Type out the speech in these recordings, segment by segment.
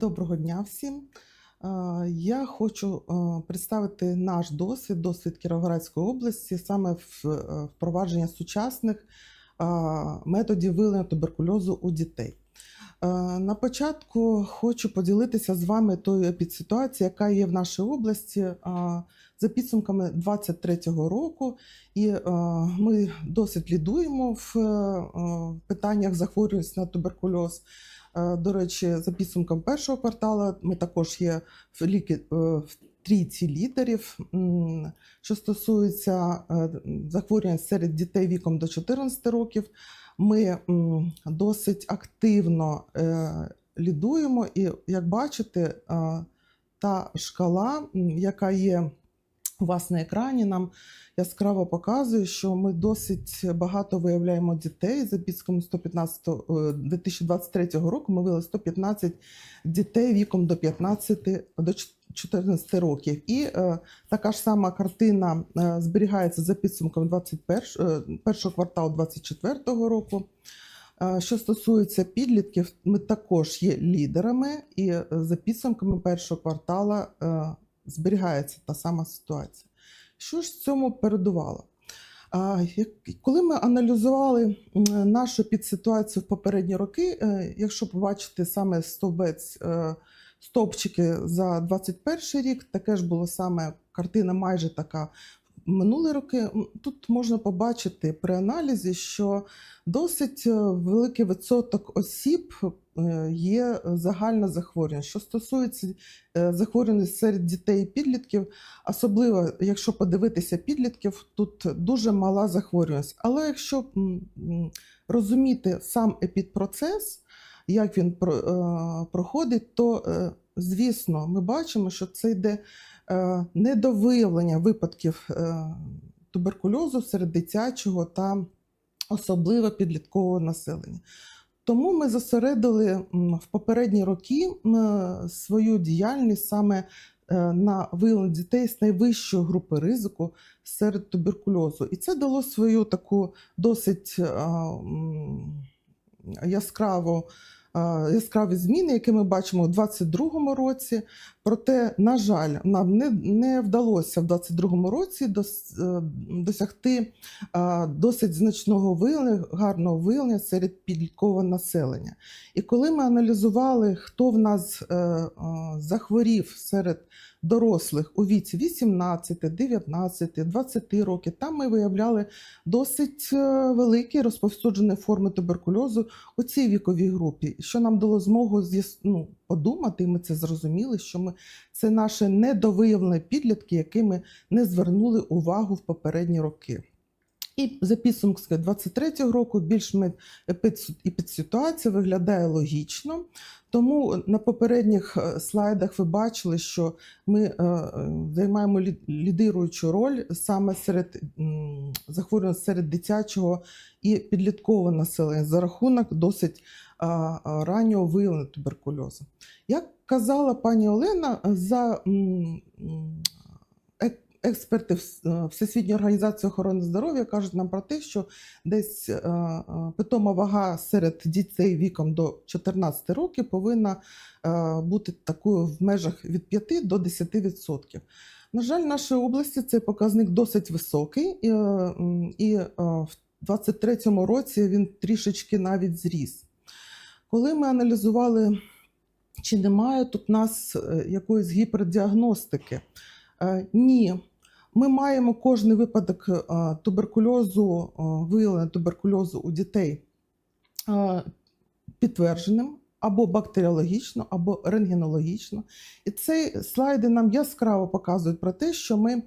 Доброго дня всім. Е, Я хочу е, представити наш досвід, досвід Кіровоградської області, саме в е, впровадження сучасних методів виявлення туберкульозу у дітей. На початку хочу поділитися з вами тою епідситуацією, яка є в нашій області за підсумками 2023 року. І ми досить лідуємо в питаннях захворюваності на туберкульоз. Е, До речі, за підсумком першого кварталу ми також є в ліки е, в трійці лідерів. Що стосується е, захворювань серед дітей віком до 14 років, ми досить активно лідуємо, і як бачите, та шкала, яка є у вас на екрані, нам яскраво показує, що ми досить багато виявляємо дітей. За підсумком 115 е, 2023 року ми виявили 115 дітей віком до 15 до 14 років. І е, така ж сама картина е, зберігається за підсумком 21, е, першого кварталу 2024 року. Е, Що стосується підлітків, ми також є лідерами, і е, за підсумками першого квартала зберігається та сама ситуація. Що ж цьому передувало? Коли ми аналізували нашу підситуацію в попередні роки, е, якщо побачити саме стовбець, е, стовпчики за 21 рік, таке ж було саме картина майже така. Минулі роки тут можна побачити при аналізі, що досить е, великий відсоток осіб є загальна захворювання. Що стосується е, серед дітей і підлітків, особливо якщо подивитися підлітків, тут дуже мала захворюваність. Але якщо розуміти сам епідпроцес, як він е, проходить, то е, звісно, ми бачимо, що це йде е, недовиявлення випадків е, туберкульозу серед дитячого та особливо підліткового населення. Тому ми зосередили в попередні роки свою діяльність саме е, на виявлення дітей з найвищої групи ризику серед туберкульозу. І це дало свою таку досить яскраву. Яскраві зміни, які ми бачимо у 2022 році. Проте, на жаль, нам не, не вдалося в 2022 році е, досягти досить значного виявлення, гарного виявлення серед підліткового населення. І коли ми аналізували, хто в нас е, е, захворів серед дорослих у віці 18, 19, 20 років, там ми виявляли досить е, великі розповсюджені форми туберкульозу у цій віковій групі, що нам дало змогу ну, подумати, і ми це зрозуміли, що ми це наші недовиявлені підлітки, якими не звернули увагу в попередні роки. І за підсумками 23-го року більш-менш епід- епідситуація виглядає логічно. Тому на попередніх е, слайдах ви бачили, що ми е, е, займаємо лідируючу роль саме серед захворювань серед дитячого і підліткового населення за рахунок досить раннього виявлення туберкульозу. Як казала пані Олена, за експерти е, Всесвітньої організації охорони здоров'я кажуть нам про те, що десь е, е, питома вага серед дітей віком до 14 років повинна бути такою в межах від 5 до 10%. На жаль, в нашій області цей показник досить високий, і, і в 2023 році він трішечки навіть зріс. Коли ми аналізували, чи немає тут нас якоїсь гіпердіагностики, ні. Ми маємо кожний випадок е, туберкульозу, е, виявлення туберкульозу у дітей е, підтвердженим або бактеріологічно, або рентгенологічно. І ці слайди нам яскраво показують про те, що ми,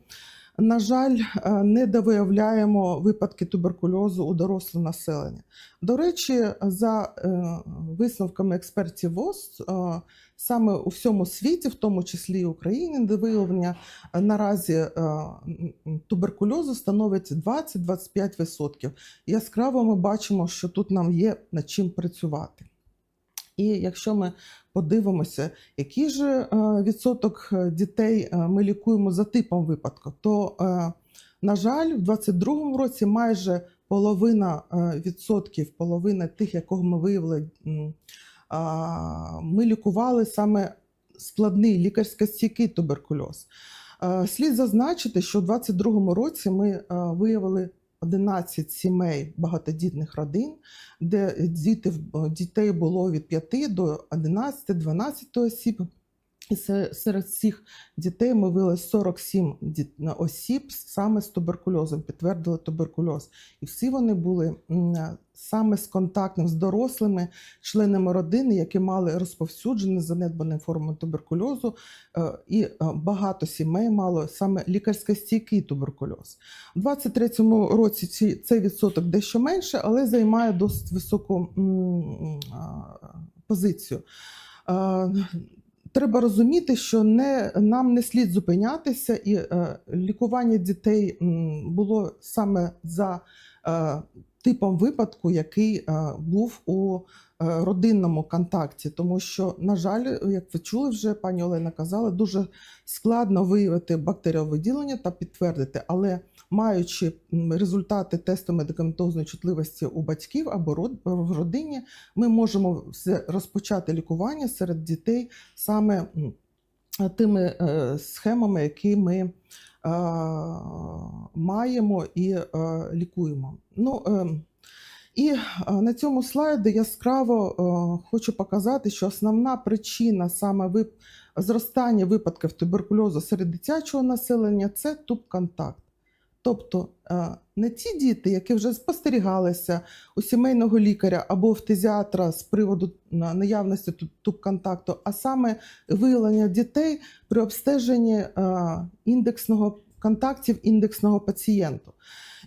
на жаль, е, не довиявляємо випадки туберкульозу у дорослого населення. До речі, за е, висновками експертів ВОЗ, е, саме у всьому світі, в тому числі і Україні, де виявлення наразі туберкульозу становить 20-25%. Яскраво ми бачимо, що тут нам є над чим працювати. І якщо ми подивимося, який же е, відсоток е, дітей е, ми лікуємо за типом випадку, то, на жаль, в 2022 році майже половина відсотків, половина тих, якого ми виявили ми лікували саме складний лікарсько-стійкий туберкульоз. Е, Слід зазначити, що у 2022 році ми виявили 11 сімей багатодітних родин, де діти, дітей було від 5 до 11-12 осіб. І серед цих дітей ми виявили 47 осіб саме з туберкульозом, підтвердили туберкульоз. І всі вони були саме з контактним з дорослими членами родини, які мали розповсюджену занедбану форму туберкульозу, е, і е, багато сімей мало саме лікарсько-стійкий туберкульоз. У 2023 році цей відсоток дещо менше, але займає досить високу позицію. Треба розуміти, що не, нам не слід зупинятися, і е, лікування дітей було саме за е, типом випадку, який е, був у е, родинному контакті. Тому що, на жаль, як ви чули вже, пані Олена казала, дуже складно виявити бактеріовиділення та підтвердити. Але маючи результати тесту медикаментозної чутливості у батьків або в родині, ми можемо розпочати лікування серед дітей саме тими е, схемами, які ми маємо і лікуємо. Ну, е, і на цьому слайді яскраво е, хочу показати, що основна причина саме вип... зростання випадків туберкульозу серед дитячого населення це туб-контакт. Тобто е, не ті діти, які вже спостерігалися у сімейного лікаря або в фтизіатра з приводу наявності ту- туб-контакту, а саме виявлення дітей при обстеженні е, індексного контактів індексного пацієнту.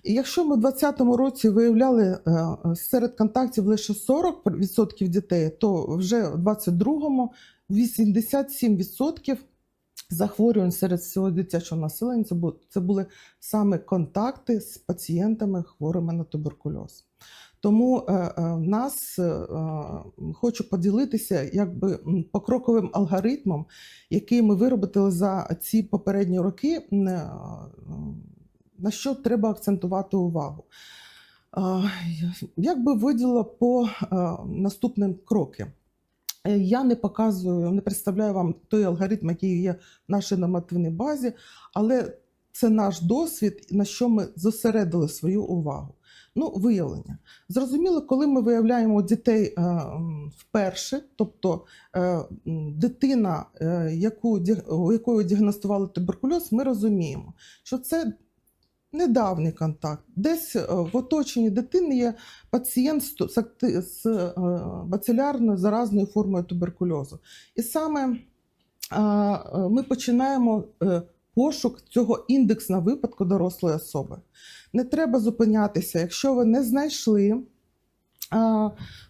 І якщо ми в 2020 році виявляли е, серед контактів лише 40% дітей, то вже в 2022 87% захворювань серед всього дитячого населення це бу- це були саме контакти з пацієнтами хворими на туберкульоз. Тому е, е, в нас е, хочу поділитися якби покроковим алгоритмом, який ми виробили за ці попередні роки, на що треба акцентувати увагу. Як би виділила по наступним кроки? Е, Я не показую, не представляю вам той алгоритм, який є в нашій нормативній базі, але це наш досвід, на що ми зосередили свою увагу. Ну, виявлення. Зрозуміло, коли ми виявляємо дітей е, вперше, тобто е, дитина, е, яку, у якої діагностували туберкульоз, ми розуміємо, що це недавній контакт. Десь е, в оточенні дитини є пацієнт з, е, бацилярною заразною формою туберкульозу. І саме е, ми починаємо пошук цього індексного випадку дорослої особи. Не треба зупинятися, якщо ви не знайшли.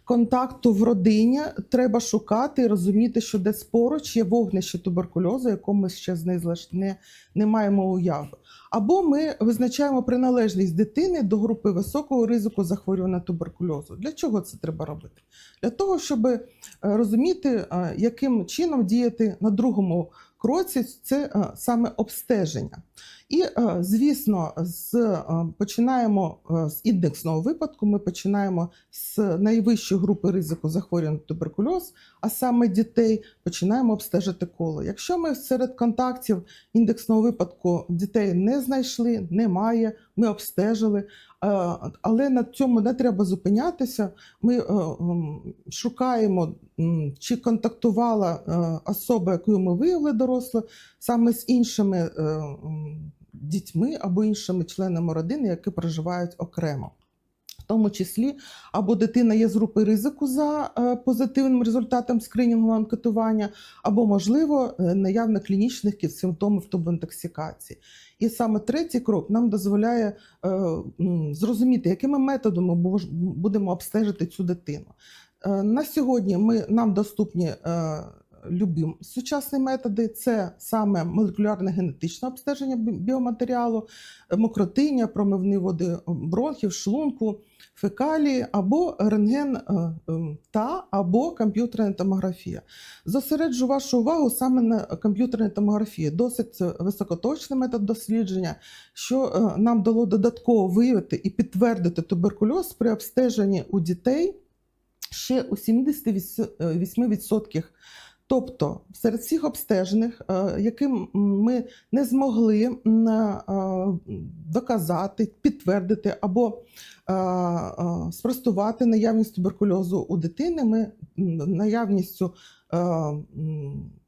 Контакту в родині треба шукати і розуміти, що десь поруч є вогнище туберкульозу, якому ми ще знизу не, не маємо уяви. Або ми визначаємо приналежність дитини до групи високого ризику захворювання туберкульозу. Для чого це треба робити? Для того, щоб е, розуміти, е, яким чином діяти на другому кроці, це е, саме обстеження. І, е, звісно, з, е, починаємо з індексного випадку, ми починаємо з найвищої групи ризику захворювання на туберкульоз, а саме дітей починаємо обстежити коло. Якщо ми серед контактів індексного випадку дітей не знайшли, немає, ми обстежили. Але на цьому не треба зупинятися. Ми е, шукаємо, чи контактувала е, особа, яку ми виявили доросла, саме з іншими е, дітьми або іншими членами родини, які проживають окремо. Тому числі або дитина є з групи ризику за е, позитивним результатом скринінгового анкетування, або, можливо, е, наявно клінічних симптомів тубоінтоксикації. І саме третій крок нам дозволяє е, зрозуміти, якими методами бу- будемо обстежити цю дитину. На сьогодні ми, нам доступні е, любі сучасні методи. Це саме молекулярне генетичне обстеження біоматеріалу, е, мокротиння, промивні води бронхів, шлунку, фекалії або рентген е, е, та або комп'ютерна томографія. Зосереджу вашу увагу саме на комп'ютерній томографії. Досить е, високоточний метод дослідження, що е, нам дало додатково виявити і підтвердити туберкульоз при обстеженні у дітей ще у 78%. Тобто серед всіх обстежених, е, яким ми не змогли е, доказати, підтвердити або е, спростувати наявність туберкульозу у дитини, ми наявністю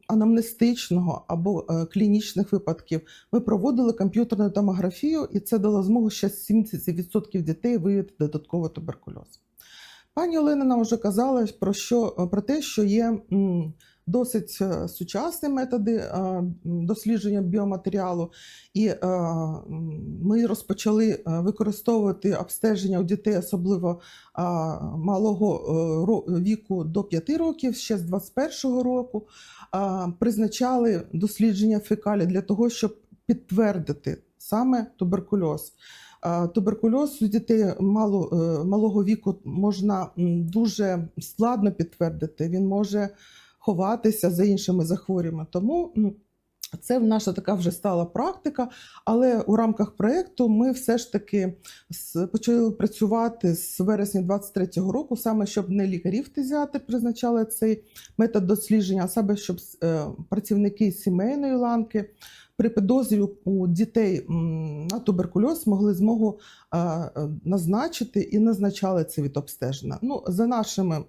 анамнестичного або клінічних випадків ми проводили комп'ютерну томографію, і це дало змогу ще 70% дітей виявити додатково туберкульоз. Пані Олена нам вже казала про, що, про те, що є досить е, сучасні методи е, дослідження біоматеріалу, і е, ми розпочали використовувати обстеження у дітей, особливо малого віку до 5 років, ще з 21 року. Призначали дослідження фекалі для того, щоб підтвердити саме туберкульоз. Туберкульоз у дітей мало, малого віку можна дуже складно підтвердити. Він може ховатися за іншими захворюваннями. Тому м, це наша така вже стала практика. Але у рамках проєкту ми все ж таки почали працювати з вересня 23-го року, саме щоб не лікарі-фтезіатри призначали цей метод дослідження, а саме щоб е, працівники сімейної ланки при підозрі у дітей на туберкульоз могли змогу е, назначити і назначали це від обстеження. Ну, за нашими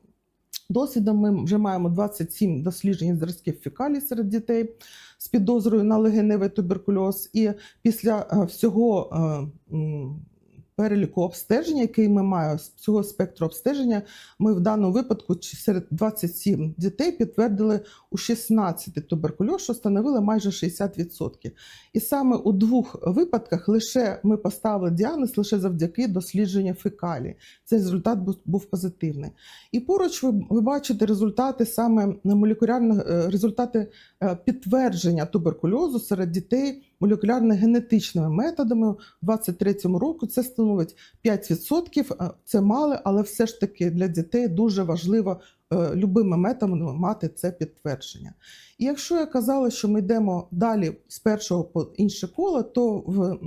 досвідом, ми вже маємо 27 досліджень зразків фекалій серед дітей з підозрою на легеневий туберкульоз. І після е, всього е, переліку обстеження, який ми маємо з цього спектру обстеження, ми в даному випадку серед 27 дітей підтвердили у 16 туберкульоз, що становило майже 60%. І саме у двох випадках лише ми поставили діагноз лише завдяки дослідженню фекалій. Цей результат був, був позитивний. І поруч ви, ви бачите результати саме молекулярних е, результати е, підтвердження туберкульозу серед дітей молекулярно-генетичними методами. У 2023 року це становить 5%. Е, Це мало, але все ж таки для дітей дуже важливо е, любими методами мати це підтвердження. І якщо я казала, що ми йдемо далі з першого по інше коло, то в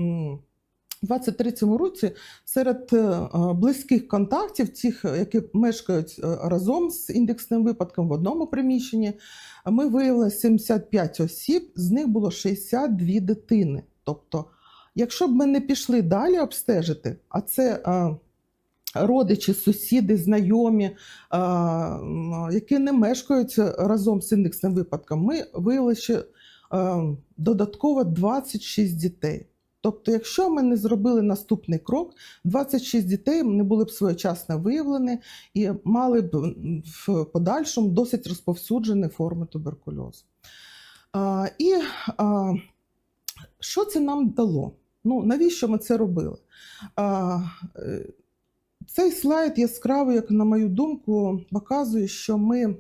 23-му році серед е, е, близьких контактів, тих, які мешкають е, разом з індексним випадком в одному приміщенні, ми виявили 75 осіб, з них було 62 дитини. Тобто, якщо б ми не пішли далі обстежити, а це е, родичі, сусіди, знайомі, е, які не мешкають разом з індексним випадком, ми виявили ще е, додатково 26 дітей. Тобто, якщо ми не зробили наступний крок, 26 дітей не були б своєчасно виявлені і мали б в подальшому досить розповсюджені форми туберкульозу. А, і а, що це нам дало? Ну, навіщо ми це робили? А, е, цей слайд яскравий, як на мою думку, показує, що ми.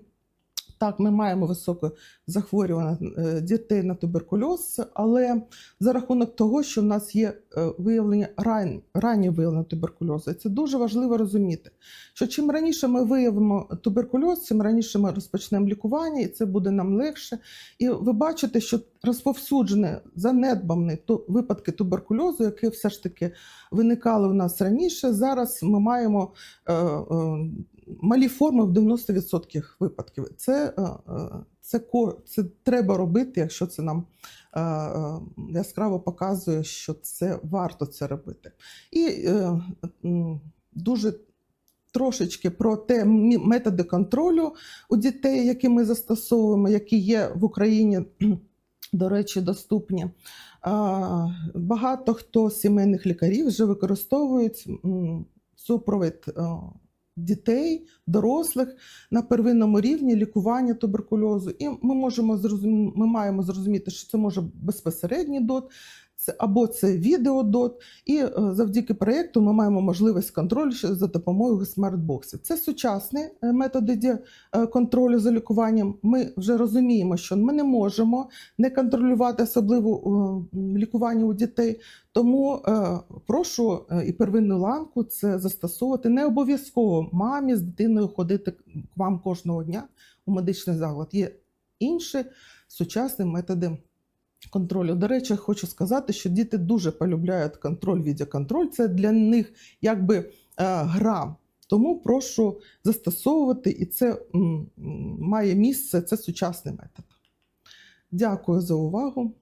Так, ми маємо високе захворювання е, дітей на туберкульоз, але за рахунок того, що в нас є е, виявлення ран, ранні виявлення туберкульозу, це дуже важливо розуміти, що чим раніше ми виявимо туберкульоз, тим раніше ми розпочнемо лікування, і це буде нам легше. І ви бачите, що розповсюджені, занедбані випадки туберкульозу, які все ж таки виникали у нас раніше. Зараз ми маємо е, е, малі форми в 90% випадків. Це, е, е, це, це треба робити, якщо це нам е, яскраво показує, що це варто це робити. І дуже трошечки про те методи контролю у дітей, які ми застосовуємо, які є в Україні, до речі, доступні. Багато хто сімейних лікарів вже використовують супровід дітей, дорослих на первинному рівні лікування туберкульозу. І ми можемо зрозум... ми маємо зрозуміти, що це може безпосередній дот, або це відеодот. І е, завдяки проєкту ми маємо можливість контролю за допомогою смарт-боксів. Це сучасні е, методи е, контролю за лікуванням. Ми вже розуміємо, що ми не можемо не контролювати особливо лікування у дітей. Тому прошу і первинну ланку це застосовувати. Не обов'язково мамі з дитиною ходити к вам кожного дня у медичний заклад. Є інші сучасні методи контролю. До речі, хочу сказати, що діти дуже полюбляють контроль, відеоконтроль. Це для них якби е, гра. Тому прошу застосовувати, і це має місце, це сучасний метод. Дякую за увагу.